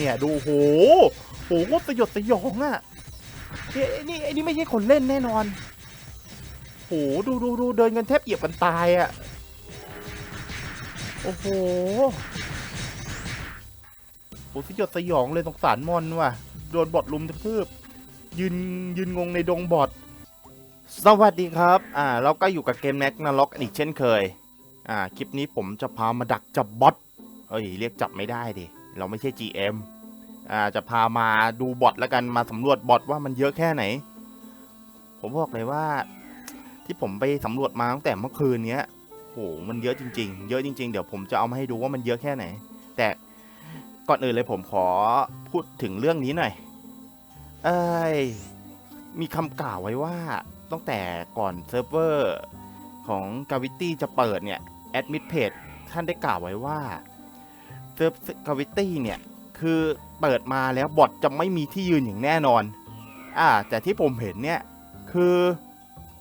เนี่ยดูโหโหโคตรสยดสยองอะ่ะเนี่ยไอ้นี่ไอ้นี่ไม่ใช่คนเล่นแน่นอนโหดูดูดูเดินกันแทบเหยียบกันตายอะ่ะโอ้โหโหสยดสยองเลยสงสารมอนว่ะโดนบอทลุมกระทืบยืนยืนงงในดงบอทสวัสดีครับ อ่า เราก็อยู่กับเกมแน็กนาล็อกอีกเช่นเคย อ่า คลิปนี้ผมจะพามาดักจับบอทเอ้ย เรียกจับไม่ได้ดิ เราไม่ใช่ GM อ่าจะพามาดูบอทแล้วกันมาสำรวจบอทว่ามันเยอะแค่ไหน ผมบอกเลยว่า ที่ผมไปสำรวจมาตั้งแต่เมื่อคืนเนี้ยโหมันเยอะจริง ๆ เยอะจริง ๆ เดี๋ยวผมจะเอามาให้ดูว่ามันเยอะแค่ไหน แต่ก่อนอื่นเลยผมขอพูดถึงเรื่องนี้หน่อย เอ้ยมีคำกล่าวไว้ว่าตั้งแต่ก่อนเซิร์ฟเวอร์ของ Gravity จะเปิดเนี่ยแอดมิดเพจท่านได้กล่าวไว้ว่า เซิร์ฟกาวิตี้เนี่ย คือเปิดมาแล้วบอทจะไม่มีที่ยืนอย่างแน่นอน อ่า แต่ที่ผมเห็นเนี่ย คือ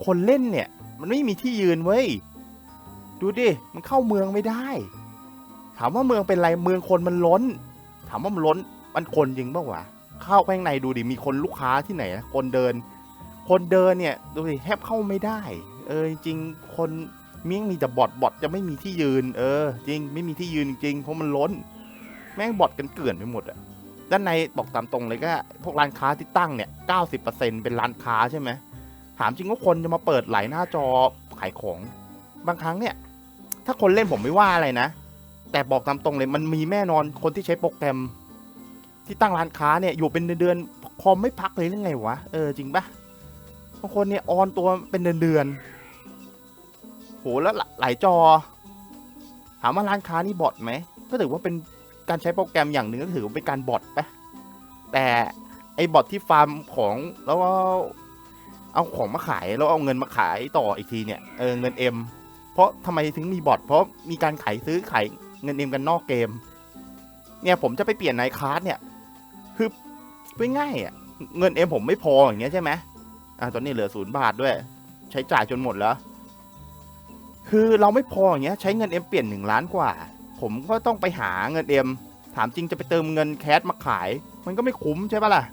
คนเล่นเนี่ย มันไม่มีที่ยืนเว้ย ดูดิ มันเข้าเมืองไม่ได้ ถามว่าเมืองเป็นไรเมืองคนมันล้น ถามว่ามันล้นมันคนจริงปล่าวะเข้าไปข้างในดูดิมีคนลูกค้าที่ไหนนะคนเดิน คนเดินเนี่ยดูดิแทบเข้าไม่ได้ เออจริงคน มี่ยงมีแต่บอทบอทจะไม่มีที่ยืน เออ จริง ไม่มีที่ยืนจริงเพราะมันล้น แม่งบอทกันเกลื่อนไปหมดอะด้านในบอกตามตรงเลยก็พวกร้านค้าที่ตั้งเนี่ยเก้าสิบเปอร์เซ็นเป็นร้านค้าใช่ไหมถามจริงว่าคนจะมาเปิดไหลายหน้าจอขายของ บางครั้งเนี่ย ถ้าคนเล่นผมไม่ว่าอะไรนะ แต่บอกตามตรงเลยมันมีแน่นอนคนที่ใช้โปรแกรม ที่ตั้งร้านค้าเนี่ยอยู่เป็นเดือนๆคอมไม่พักเลยหรือไงวะเออจริงปะบางคนเนี่ยออนตัวเป็นเดือนๆ โหแล้วหลายจอ ถามว่าร้านค้านี่บอทไหม ก็ถือว่าเป็นการใช้โปรแกรมอย่างหนึ่งก็ถือว่าเป็นการบอทปะแต่ไอ้บอทที่ฟาร์มของแล้วเอาของมาขายแล้วเอาเงินมาขายต่ออีกทีเนี่ยเออเงินเอ็มเพราะทำไมถึงมีบอทเพราะมีการขายซื้อขายเงินเอ็มกันนอกเกม เนี่ยผมจะไปเปลี่ยนไนคาร์ดเนี่ยคือไม่ง่ายอะเงินเอ็มผมไม่พออย่างเงี้ยใช่ไหมอ่าตอนนี้เหลือศูนย์บาทด้วย ใช้จ่ายจนหมดแล้ว คือเราไม่พออย่างเงี้ยใช้เงินเอ็มเปลี่ยนหนึ่งล้านกว่า ผมก็ต้องไปหาเงินเอ็มถามจริงจะไปเติมเงินแคสมาขาย มันก็ไม่คุ้มใช่ปะล่ะ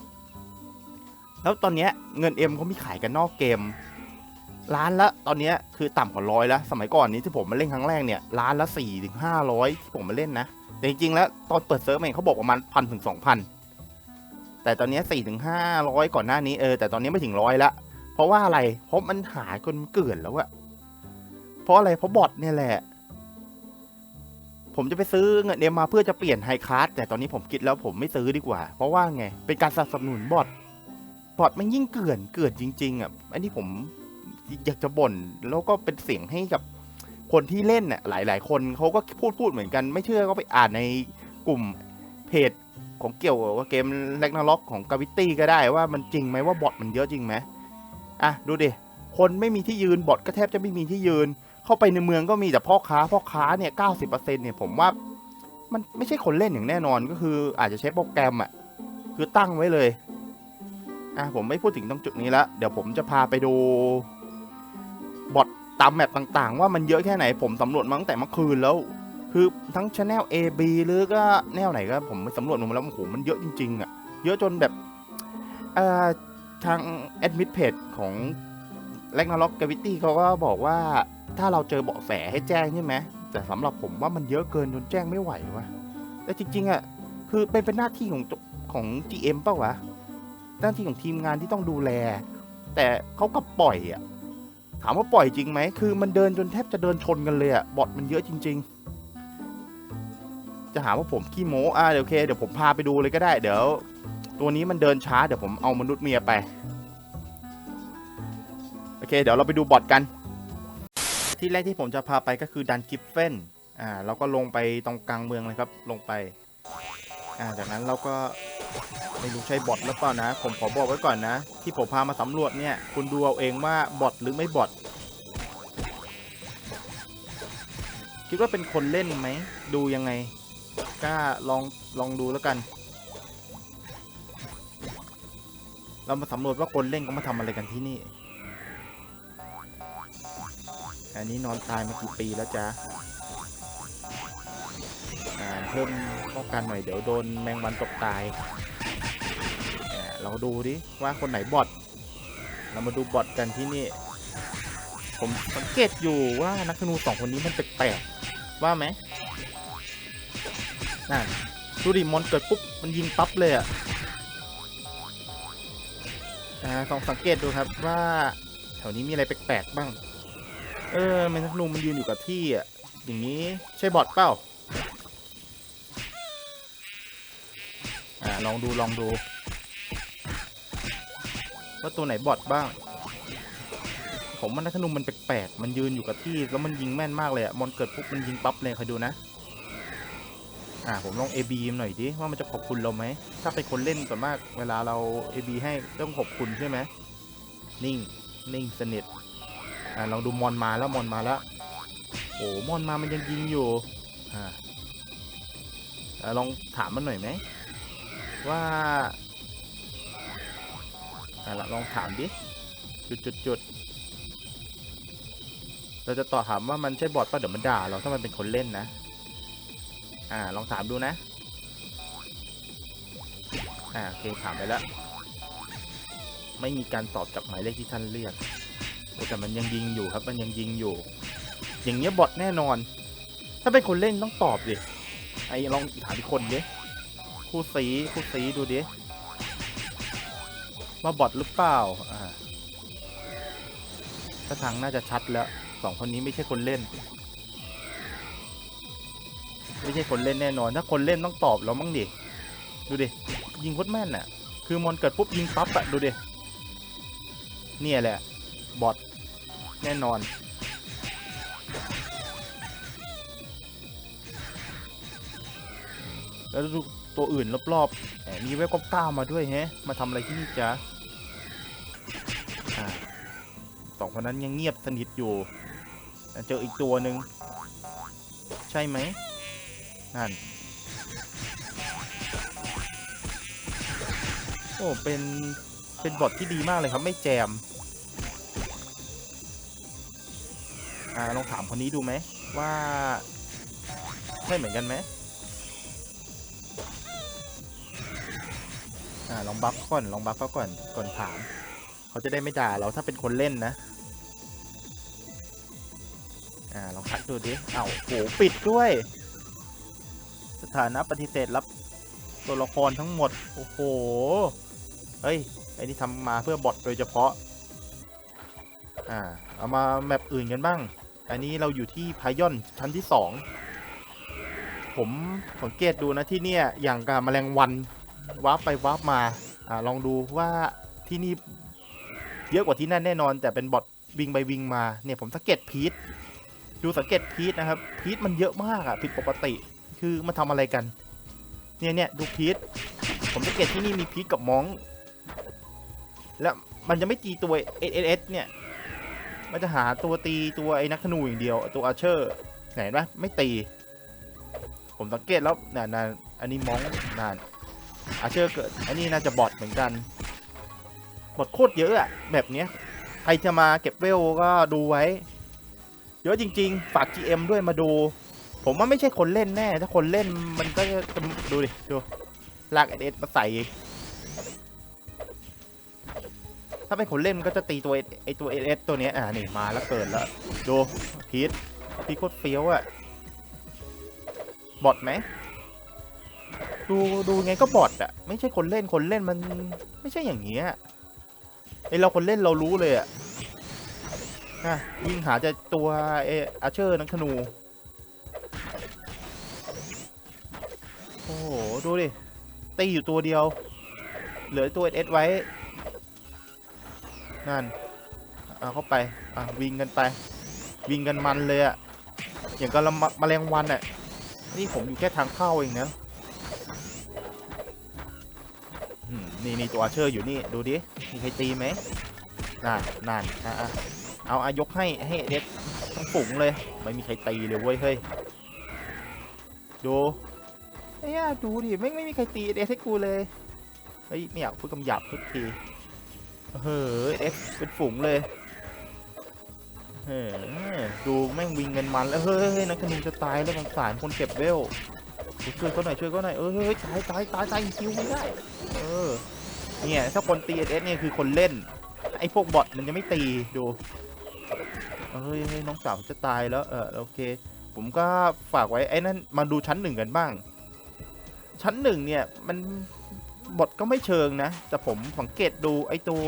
แล้วตอนเนี้ยเงินเอ็มเขามีขายกันนอกเกมร้านละตอนเนี้ยคือต่ำกว่าร้อยแล้ว สมัยก่อนนี้ที่ผมมาเล่นครั้งแรกเนี่ยร้านละสี่ถึงห้าร้อยที่ผมมาเล่นนะ แต่จริงๆแล้วตอนเปิดเซิร์ฟเองเขาบอกประมาณพันถึงสองพันแต่ตอนเนี้สี่ถึงห้าร้อยก่อนหน้านี้เออแต่ตอนนี้ไม่ถึงร้อยละเพราะว่าอะไรเพราะมันหายจนเกลื่อนแล้วอะ เพราะอะไรเพราะบอทเนี่ยแหละ ผมจะไปซื้อเงินเอ็มมาเพื่อจะเปลี่ยนไฮคลาสแต่ตอนนี้ผมคิดแล้วผมไม่ซื้อดีกว่า เพราะว่าไง เป็นการสนับสนุนบอทบอทมันยิ่งเกลื่อนเกลื่อนจริง ๆอะอันนี้ผมอยากจะบ่นแล้วก็เป็นเสียงให้กับคนที่เล่นน่ะหลาย ๆ คนเขาก็พูดพูดเหมือนกัน ไม่เชื่อก็ไปอ่านในกลุ่มเพจของเกี่ยวกับเกมแลกนาล็อกของกาวิตี้ก็ได้ว่ามันจริงไหมว่าบอทมันเยอะจริงไหมอะดูดิคนไม่มีที่ยืนบอทก็แทบจะไม่มีที่ยืน เข้าไปในเมืองก็มีแต่พ่อค้าพ่อค้าเนี่ยเก้าสิบเปอร์เซ็นเนี่ยผมว่ามันไม่ใช่คนเล่นอย่างแน่นอนก็คืออาจจะใช้โปรแกรมอะคือตั้งไว้เลยอะผมไม่พูดถึงตรงจุดนี้แล้วเดี๋ยวผมจะพาไปดูบอทตามแมปต่างๆ ว่ามันเยอะแค่ไหนผมสำรวจมาตั้งแต่เมื่อคืนแล้ว คือทั้งช anel A B หรือก็แนวไหนก็ผมไปสำรวจมาแล้วโอ้โหมันเยอะจริงๆอะเยอะจนแบบเอ่อทางแอดมิดเพจของแลกนาล็อกกาวิตี้เขาก็บอกว่า ถ้าเราเจอเบาะแสให้แจ้งใช่ไหมแต่สำหรับผมว่ามันเยอะเกินจนแจ้งไม่ไหววะแต่จริงๆอะคือเป็นเป็นหน้าที่ของของ GM เปล่าวะหน้าที่ของทีมงานที่ต้องดูแล แต่เขาก็ปล่อยอะถามว่าปล่อยจริงไหมคือมันเดินจนแทบจะเดินชนกันเลยอะบอทมันเยอะจริง ๆ จะหาว่าผมขี้โม้อะเดี๋ยวโอเคเดี๋ยวผมพาไปดูเลยก็ได้เดี๋ยว ตัวนี้มันเดินช้าเดี๋ยวผมเอามนุษย์เมียไปโอเค เดี๋ยวเราไปดูบอทกัน ที่แรกที่ผมจะพาไปก็คือดันกิฟเฟนอ่าเราก็ลงไปตรงกลางเมืองเลยครับ ลงไป อ่า จากนั้นเราก็ไม่รู้ใช่บอทหรือเปล่านะ ผมขอบอกไว้ก่อนนะ ที่ผมพามาสำรวจเนี่ย คุณดูเอาเองว่าบอทหรือไม่บอท คิดว่าเป็นคนเล่นไหม ดูยังไง กล้าลองลองดูแล้วกัน เรามาสำรวจว่าคนเล่นเขามาทำอะไรกันที่นี่ อันนี้นอนตายมากี่ปีแล้วจ๊ะอ่าเพิ่มป้องกันหน่อยเดี๋ยวโดนแมงวันตบตายเอ่อเราดูดิว่าคนไหนบอทเรามาดูบอทกันที่นี่ ผมสังเกตอยู่ว่านักธนูสองคนนี้มันแปลกๆว่าไหมนั่นดูดิมอนเกิดปุ๊บมันยิงปั๊บเลยอะอ่าลองสังเกตดูครับว่าแถวนี้มีอะไรแปลกๆบ้าง เออแมงนักธนูมันยืนอยู่กับที่อะ อย่างนี้ใช่บอทเปล่า อ่าลองดูลองดู ว่าตัวไหนบอทบ้าง ผมว่านักธนูมันแปลกๆ มันยืนอยู่กับที่แล้วมันยิงแม่นมากเลยอะมอนเกิดปุ๊บมันยิงปั๊บเลยคอยดูนะ อ่าผมลอง AB หน่อยดิว่ามันจะขอบคุณเราไหม ถ้าเป็นคนเล่นส่วนมาก เวลาเรา AB ให้ต้องขอบคุณใช่ไหม นิ่ง นิ่งสนิท อ่าลองดูมอนมาแล้วมอนมาแล้วโอ้มอนมามันยังยิงอยู่อ่าลองถามมันหน่อยไหมว่าอะละลองถามดิจุดจุดจุดเราจะต่อถามว่ามันใช่บอทป่ะเดี๋ยวมันด่าเราถ้ามันเป็นคนเล่นนะ อ่าลองถามดูนะ อ่าโอเคถามไปแล้ว ไม่มีการตอบจากหมายเลขที่ท่านเรียก แต่มันยังยิงอยู่ครับ มันยังยิงอยู่ อย่างเงี้ยบอทแน่นอน ถ้าเป็นคนเล่นต้องตอบดิไอ้ลองถามอีกคนดิคู่สีคู่สีดูดิว่าบอทหรือเปล่าอ่าถ้าทางน่าจะชัดแล้วสองคนนี้ไม่ใช่คนเล่น ไม่ใช่คนเล่นแน่นอน ถ้าคนเล่นต้องตอบแล้วมั้งดิดูดิยิงโคตรแม่นน่ะ คือมอนเกิดปุ๊บยิงปั๊บอะดูดิเนี่ยแหละ บอท แน่นอน แล้วดูตัวอื่นรอบๆแหมมีเว็บก้ามาด้วยแฮะ มาทำอะไรที่นี่จ๊ะสองคนนั้นยังเงียบสนิทอยู่แต่เจออีกตัวหนึ่ง ใช่ไหมนั่น โอ้ เป็น เป็นบอทที่ดีมากเลยครับ ไม่แจม อ่าลองถามคนนี้ดูไหมว่าใช่เหมือนกันไหมอ่าลองบัฟก่อนลองบัฟเขาก่อนก่อนถาม เขาจะได้ไม่ด่าเราถ้าเป็นคนเล่นนะอ่าลองคัดดูดิเอ้าโหปิดด้วย สถานะปฏิเสธรับตัวละครทั้งหมด โอ้โหเฮ้ยไอ้นี่ทำมาเพื่อบอทโดยเฉพาะ อ่า เอามาแมปอื่นกันบ้าง อันนี้เราอยู่ที่พายอนชั้นที่สอง ผมสังเกตดูนะที่เนี่ยอย่างกับแมลงวันวาร์ปไปวาร์ปมาอ่าลองดูว่าที่นี่เยอะกว่าที่นั่นแน่นอน แต่เป็นบอทวิ่งไปวิ่งมาเนี่ยผมสังเกตพีทดูสังเกตพีทนะครับพีทมันเยอะมากอะผิดปกติคือมาทำอะไรกัน เนี่ยเนี่ยดูพีทผมสังเกตที่นี่มีพีทกับมอง แล้วมันจะไม่ตีตัวเอเอสเนี่ย มันจะหาตัวตีตัวไอ้นักธนูอย่างเดียว ตัวอาเชอร์ไหนปะไม่ตี ผมสังเกตแล้วน่ะน่ะอันนี้มองน่นอาเชอร์เกิดอันนี้น่าจะบอทเหมือนกันบอทโคตรเยอะอะแบบเนี้ยใครจะมาเก็บเวลก็ดูไว้ เยอะจริง ๆ ฝาก GM ด้วยมาดู ผมว่าไม่ใช่คนเล่นแน่ ถ้าคนเล่นมันก็จะดูดิดูลากเอสมาใส่ ถ้าเป็นคนเล่นมันก็จะตีตัวไอตัวเอสตัวเนี้ยอ่านี่มาแล้วเกิดแล้วดูพีทพีทโคตรเฟี้ยวอะบอทไหมดูดูไงก็บอทอะไม่ใช่คนเล่นคนเล่นมันไม่ใช่อย่างเงี้ยไอเราคนเล่นเรารู้เลยอะอะวิ่งหาจะตัวเออาเชอร์นักธนูโอ้โหดูดิตีอยู่ตัวเดียว เหลือตัวเอสไว้ นั่นเอาเข้าไปอะวิ่งกันไป วิ่งกันมันเลยอะอย่างกับละมะแมลงวันอะนี่ผมอยู่แค่ทางเข้าเองนะนี่นี่ตัวอาเชอร์อยู่นี่ดูดิมีใครตีไหมนั่นนั่นอะเอาอายกให้ให้เด็ดทั้งฝูงเลยไม่มีใครตีเลยเว้ยเฮ้ยดูเอ้ยดูดิไม่ไม่มีใครตีเด็ดให้กูเลยเฮ้ยไม่อยากพูดคำหยาบทุกที เฮ้ยเด็ดเป็นฝูงเลยเฮ้ยดูแม่งวิ่งกันมันแล้วเฮ้ยนักขนุนจะตายแล้วสงสารคนเก็บเวลช่วยเขาหน่อยช่วยเขาหน่อยเออเฮ้ยตายตายตายตายคิวไม่ได้เออเนี่ยถ้าคนตีเอสเนี่ยคือคนเล่น ไอ้พวกบอทมันจะไม่ตีดูเฮ้ยเฮ้ยน้องสาวจะตายแล้วเออโอเค ผมก็ฝากไว้ไอ้นั่นมาดูชั้นหนึ่งกันบ้าง ชั้นหนึ่งเนี่ยมัน บอทก็ไม่เชิงนะ แต่ผมสังเกตดูไอตัว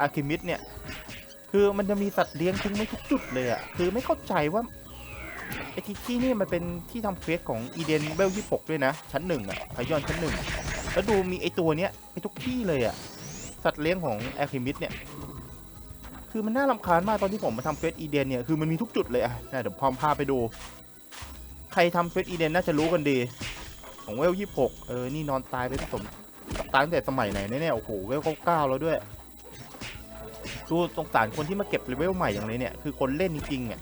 อาร์คิมิดเนี่ย คือมันจะมีสัตว์เลี้ยงทิ้งไม่ทุกจุดเลยอะคือไม่เข้าใจว่าไอที่ที่นี่มันเป็นที่ทำเควสของอีเดนเบลยี่ปกด้วยนะ ชั้นหนึ่งอะพยอนชั้นหนึ่งแล้วดูมีไอตัวเนี้ยไปทุกที่เลยอะสัตว์เลี้ยงของแอลคิมิดเนี่ยคือมันน่ารำคาญมากตอนที่ผมมาทำเควสอีเดนเนี่ยคือมันมีทุกจุดเลยอะน่ะเดี๋ยวพร้อมพาไปดู ใครทำเควสอีเดนน่าจะรู้กันดี ของเวลยี่ปกเออ นี่นอนตายไปผสม ตั้งแต่สมัยไหนเนี่ยโอ้โหเวลเก้าแล้วด้วยดูสงสารคนที่มาเก็บเลเวลใหม่อย่างเลยเนี่ยคือคนเล่นจริงๆอะ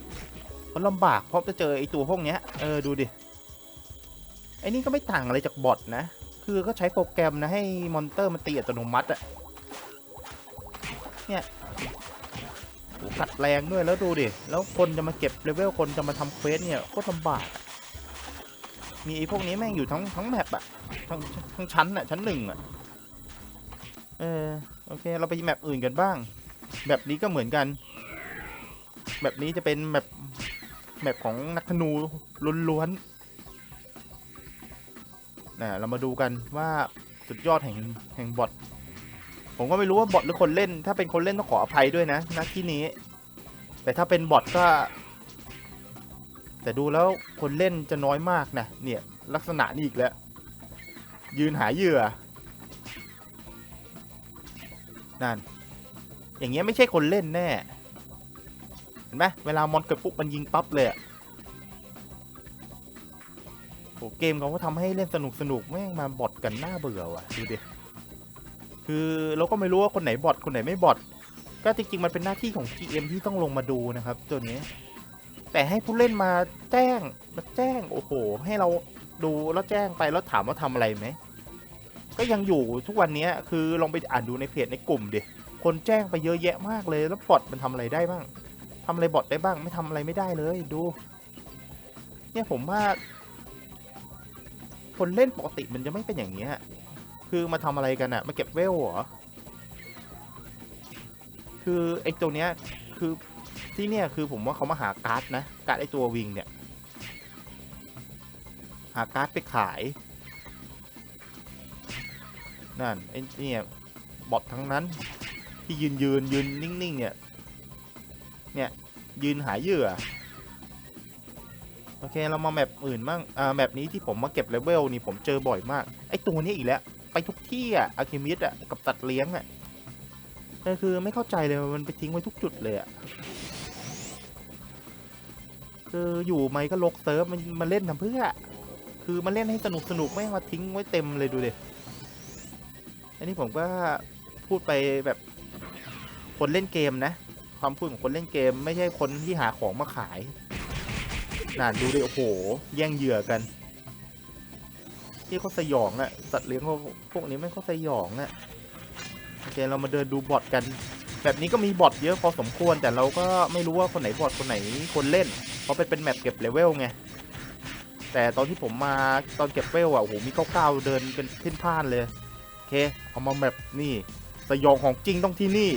มันลำบากเพราะจะเจอไอ้ตัวพวกเนี้ยเออดูดิไอ้นี่ก็ไม่ต่างอะไรจากบอทนะ คือก็ใช้โปรแกรมนะให้มอนเตอร์มันตีอัตโนมัติอะเนี่ยโหกัดแรงด้วยแล้วดูดิ แล้วคนจะมาเก็บเลเวลคนจะมาทำเควสเนี่ยโคตรลำบาก มีไอ้พวกนี้แม่งอยู่ทั้งทั้งแมปอะทั้งทั้งชั้นอะชั้นหนึ่งอะ เออโอเค เราไปแมปอื่นกันบ้าง แบบนี้ก็เหมือนกัน แบบนี้จะเป็นแบบแมปของนักธนูล้วนๆนะเรามาดูกันว่าสุดยอดแห่งแห่งบอทผมก็ไม่รู้ว่าบอทหรือคนเล่น ถ้าเป็นคนเล่นต้องขออภัยด้วยนะณที่นี้ แต่ถ้าเป็นบอทก็ แต่ดูแล้วคนเล่นจะน้อยมากนะเนี่ย ลักษณะนี้อีกแล้ว ยืนหาเหยื่อ นั่น อย่างเงี้ยไม่ใช่คนเล่นแน่ เห็นไหมเวลามอนเกิดปุ๊บมันยิงปั๊บเลยอะโหเกมเขาก็ทำให้เล่นสนุกสนุกแม่งมาบอทกันหน้าเบื่อว่ะดูดิ คือเราก็ไม่รู้ว่าคนไหนบอทคนไหนไม่บอทก็จริงๆมันเป็นหน้าที่ของ GM ที่ต้องลงมาดูนะครับตัวนี้ แต่ให้ผู้เล่นมาแจ้งมาแจ้งโอ้โห ให้เราดูแล้วแจ้งไปแล้วถามว่าทำอะไรไหม ก็ยังอยู่ทุกวันนี้คือลองไปอ่านดูในเพจในกลุ่มดิคนแจ้งไปเยอะแยะมากเลย แล้วบอทมันทำอะไรได้บ้างทำอะไรบอทได้บ้างไม่ทำอะไรไม่ได้เลยดู เนี่ยผมว่า คนเล่นปกติมันจะไม่เป็นอย่างนี้คือมาทำอะไรกันอะมาเก็บเวลเหรอคือไอ้ตัวเนี้ยคือที่เนี่ยคือผมว่าเขามาหาการ์ดนะการ์ดไอ้ตัววิงเนี่ย หาการ์ดไปขาย นั่นไอ้เนี่ยบอททั้งนั้น ที่ยืนยืนยืนนิ่งๆเนี่ยเนี่ยยืนหาเหยื่อโอเคเรามาแมปอื่นบ้างอ่าแมปนี้ที่ผมมาเก็บเลเวลนี่ผมเจอบ่อยมากไอ้ตัวนี้อีกแล้ว ไปทุกที่อะอะคิมิดอะกับตัดเลี้ยงอะก็คือไม่เข้าใจเลยมันไปทิ้งไว้ทุกจุดเลยอะคืออยู่ไหมก็ลกเซิร์ฟมันมาเล่นทำเพื่อ คือมาเล่นให้สนุกสนุกไม่มาทิ้งไว้เต็มเลยดูเดิ อันนี้ผมก็พูดไปแบบคนเล่นเกมนะ ความพูดของคนเล่นเกม ไม่ใช่คนที่หาของมาขายน่าดูดิโอ้โห แย่งเหยื่อกันที่เขาสยองอะสัตว์เลี้ยงพวกพวกนี้ไม่เขาสยองอะโอเคเรามาเดินดูบอทกัน แบบนี้ก็มีบอทเยอะพอสมควร แต่เราก็ไม่รู้ว่าคนไหนบอทคนไหนคนเล่น เพราะเป็นเป็นแมปเก็บเลเวลไงแต่ตอนที่ผมมาตอนเก็บเลเวลอะโอ้โหมีเก้าๆเดินเป็นทิ้นพ่านเลย เค เอามาแบบนี่ สยองของจริงต้องที่นี่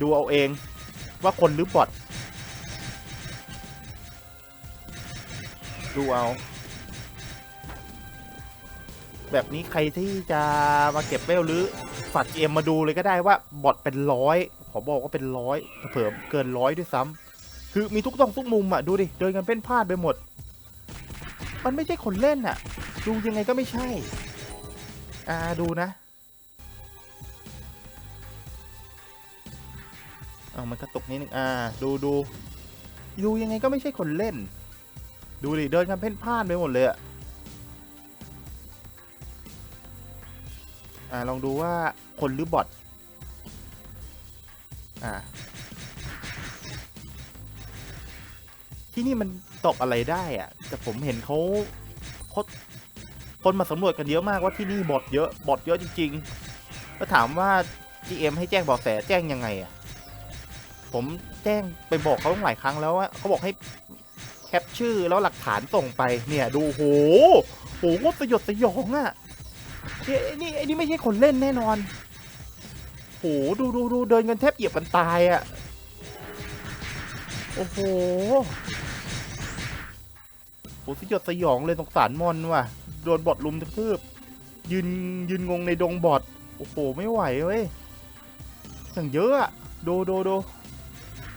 ดูเอาเองว่าคนหรือบอทดูเอา แบบนี้ใครที่จะมาเก็บเวลหรือฝากเกมมาดูเลยก็ได้ว่าบอทเป็นร้อยขอบอกว่าเป็นร้อยเผื่อเกินร้อยด้วยซ้ำคือมีทุกต้องทุกมุมอะดูดิเดินกันเป็นพลาดไปหมด มันไม่ใช่คนเล่นอะ ดูยังไงก็ไม่ใช่ อ่าดูนะเอามันกระตุกนิดนึง อ่า ดูดู ดูยังไงก็ไม่ใช่คนเล่น ดูดิ เดินกันเพ่นพ่านไปหมดเลยอะอ่า ลองดูว่าคนหรือบอท อ่า ที่นี่มันตกอะไรได้อะแต่ผมเห็นเขาเขา คนมาสำรวจกันเยอะมากว่าที่นี่บอทเยอะบอทเยอะจริงๆ ก็ถามว่า GM ให้แจ้งเบาะแสแจ้งยังไงอะผมแจ้งไปบอกเขาตั้งหลายครั้งแล้วว่าเขาบอกให้แคปชื่อแล้วหลักฐานส่งไปเนี่ยดูโหโหโคตรสยดสยองอะ่ะเนี่ไอ้นี่ไอ้นี่ไม่ใช่คนเล่นแน่นอนโหดูดูดูเดินกันแทบเหยียบกันตายอะ่ะโอ้โห โหสยดสยองเลยสงสารมอนว่ะ โดนบอดลุมกระทืบยืนยืนงงในดงบอดโอ้โหไม่ไหวเว้ยอย่างเยอะอะดูดูดู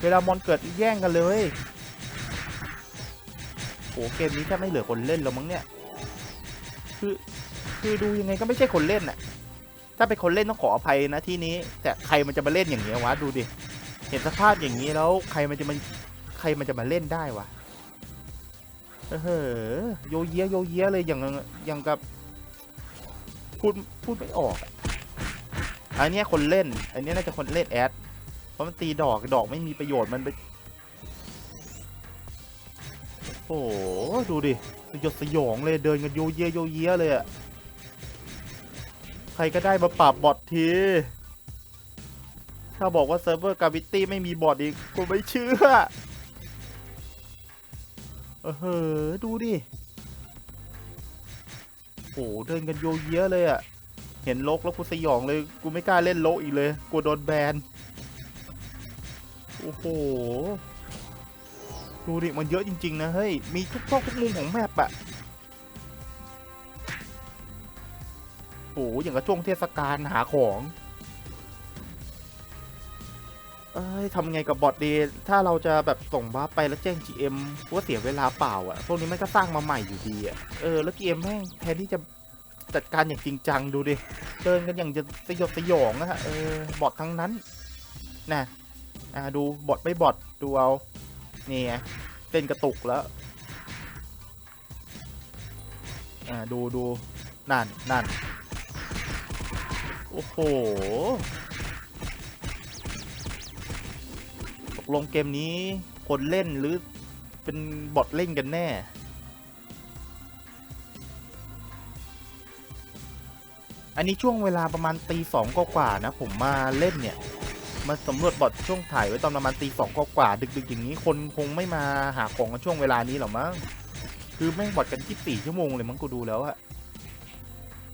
เวลามอนเกิดแย่งกันเลยโหเกมนี้แทบไม่เหลือคนเล่นแล้วมั้งเนี่ย คือคือดูยังไงก็ไม่ใช่คนเล่นน่ะถ้าเป็นคนเล่นต้องขออภัยนะที่นี้ แต่ใครมันจะมาเล่นอย่างเงี้ยวะดูดิเห็นสภาพอย่างนี้แล้วใครมันจะมันใครมันจะมาเล่นได้วะ เออเหอโยเยะโยเยะเลยอย่างอย่างกับพูดพูดไม่ออก อันนี้คนเล่น อันนี้น่าจะคนเล่นแอด เพราะมันตีดอกดอกไม่มีประโยชน์มันไป โอ้โหดูดิสยดสยองเลยเดินกันโยเยโยเยเลยอะใครก็ได้มาปราบบอทที ถ้าบอกว่าเซิร์ฟเวอร์กาวิตี้ไม่มีบอทอีกกูไม่เชื่อ เออเฮ้อดูดิโอ้เดินกันโยเยะเลยอะเห็นโลกแล้วกูสยองเลย กูไม่กล้าเล่นโลกอีกเลยกูโดนแบน โอ้โห ดูดิ มันเยอะจริง ๆ นะ เฮ้ย มีทุกซอกทุกมุมของแมปอะโอ้อย่างกับช่วงเทศกาลหาของ อ้ยทำไงกับบอทดี ถ้าเราจะแบบส่งบัฟไปแล้วแจ้ง GM ว่าเสียเวลาเปล่าอะพวกนี้มันก็สร้างมาใหม่อยู่ดีอะเออ แล้ว GM แม่งแทนที่จะจัดการอย่างจริงจังดูดิ เดินกันอย่างจะสยดสยองอะเออ บอททั้งนั้น นะอ่าดูบอทไม่บอทดูเอา นี่ไงเต้นกระตุกแล้วอ่าดูดูนั่นนั่นโอ้โห ลงเกมนี้คนเล่นหรือเป็นบอทเล่นกันแน่ อันนี้ช่วงเวลาประมาณตีสองกว่าๆนะ ผมมาเล่นเนี่ย มาสำรวจบอทช่วงถ่ายไว้ตอนประมาณตีสองกว่าๆดึกๆอย่างนี้คนคงไม่มาหาของกันช่วงเวลานี้หรอมั้งคือแม่งบอทกันที่สี่ชั่วโมงเลยมั้งกูดูแล้วอะ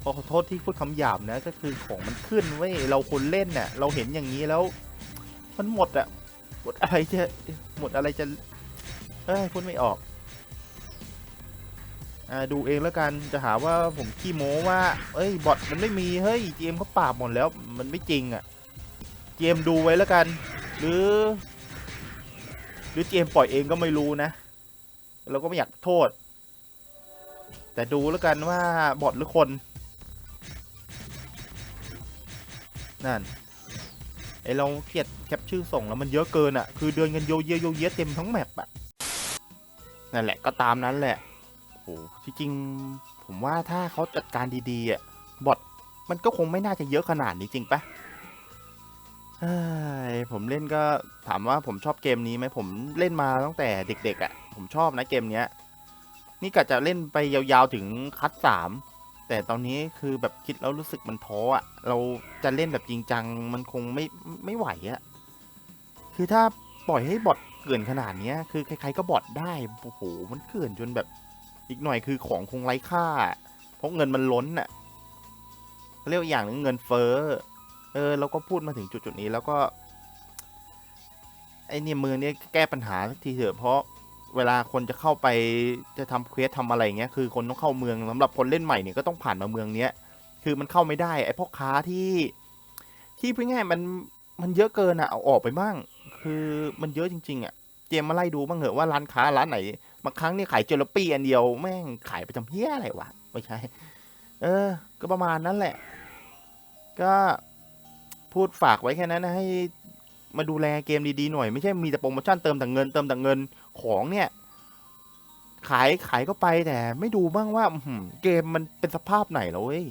ขอโทษที่พูดคำหยาบนะก็คือของมันขึ้นเว้ยเราคนเล่นเนี่ยเราเห็นอย่างนี้แล้ว มันหมดอะ หมดอะไรจะหมดอะไรจะเอ้ยพูดไม่ออกอ่าดูเองแล้วกันจะหาว่าผมขี้โม้ว่า เอ้ยบอทมันไม่มีเฮ้ยเจมเขาปราบหมดแล้วมันไม่จริงอะเจมดูไว้แล้วกัน หรือ หรือเจมปล่อยเองก็ไม่รู้นะ เราก็ไม่อยากโทษ แต่ดูแล้วกันว่าบอทหรือคน นั่น ไอเราเขียดแคปชื่อส่งแล้วมันเยอะเกินอะ่ะ คือเดินกันโยเยโยเยเต็มทั้งแมปอะ่ะนั่นแหละก็ตามนั้นแหละโอ้ที่จริงผมว่าถ้าเขาจัดการดีๆอะ่ะบอทมันก็คงไม่น่าจะเยอะขนาดนี้จริงปะผมเล่นก็ถามว่าผมชอบเกมนี้ไหมผมเล่นมาตั้งแต่เด็กๆอะ่ะ ผมชอบนะเกมเนี้ย นี่กะจะเล่นไปยาวๆถึงคัดสาม แต่ตอนนี้คือแบบคิดแล้วรู้สึกมันท้ออะ่ะ เราจะเล่นแบบจริงจังมันคงไม่ไม่ไหวอะ่ะ คือถ้าปล่อยให้บอทเกินขนาดเนี้ย คือใครๆก็บอทได้ โอ้โห มันเกินจนแบบอีกหน่อยคือของคงไร้ค่า เพราะเงินมันล้นอะ่ะเรียกอย่างหนึงเงินเฟ้อ เออเราก็พูดมาถึงจุดจุดๆนี้แล้วก็ ไอเนี่ยมือเนี่ยแก้ปัญหาสักทีเถอะเพราะ เวลาคนจะเข้าไปจะทำเควสทำอะไรเงี้ยคือคนต้องเข้าเมืองสำหรับคนเล่นใหม่เนี่ยก็ต้องผ่านมาเมืองเนี้ยคือมันเข้าไม่ได้ไอพ่อค้าที่ที่พูดง่ายมันมันเยอะเกินอะเอาออกไปบ้าง คือมันเยอะจริง ๆอะเจมมาไล่ดูบ้างเหอะว่าร้านค้าร้านไหนบางครั้งเนี่ยขายเจลปี้อันเดียวแม่งขายไปทำเพี้ยอะไรวะไม่ใช่ เออ ก็ประมาณนั้นแหละ ก็พูดฝากไว้แค่นั้นนะให้มาดูแลเกมดีๆหน่อย ไม่ใช่มีแต่โปรโมชั่นเติมแต่เงินเติมแต่เงิน ของเนี่ยขายขายก็ไปแต่ไม่ดูบ้างว่าเกมมันเป็นสภาพไหนแล้วเว้ย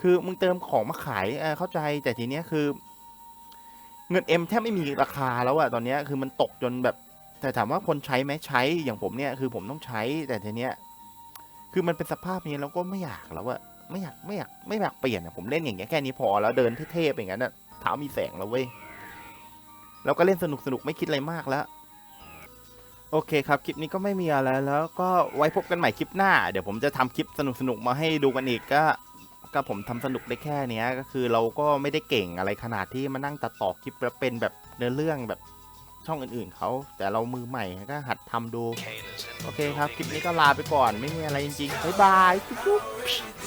คือมึงเติมของมาขายเเข้าใจแต่ทีเนี้ยคือ เงินเอ็มแทบไม่มีราคาแล้วอะตอนเนี้ยคือมันตกจนแบบ แต่ถามว่าคนใช้ไหมใช้อย่างผมเนี่ยคือผมต้องใช้แต่ทีเนี้ย คือมันเป็นสภาพนี้แล้วก็ไม่อยากแล้วอะไม่อยากไม่อยากไม่อยากเปลี่ยนอะผมเล่นอย่างเงี้ยแค่นี้พอแล้วเดินเท่ๆอย่างนั้นอะเท้ามีแสงแล้วเว้ยแล้วก็เล่นสนุกสนุกไม่คิดอะไรมากแล้ว โอเคครับ คลิปนี้ก็ไม่มีอะไรแล้วก็ไว้พบกันใหม่คลิปหน้า เดี๋ยวผมจะทำคลิปสนุกๆมาให้ดูกันอีกก็ก็ผมทำสนุกได้แค่เนี้ยก็คือเราก็ไม่ได้เก่งอะไรขนาดที่มานั่งตัดต่อคลิปแล้วเป็นแบบเนื้อเรื่องแบบช่องอื่นๆเขาแต่เรามือใหม่ก็หัดทำดู โอเคครับ คลิปนี้ก็ลาไปก่อนไม่มีอะไรจริงๆบ๊ายบายจุ๊บๆ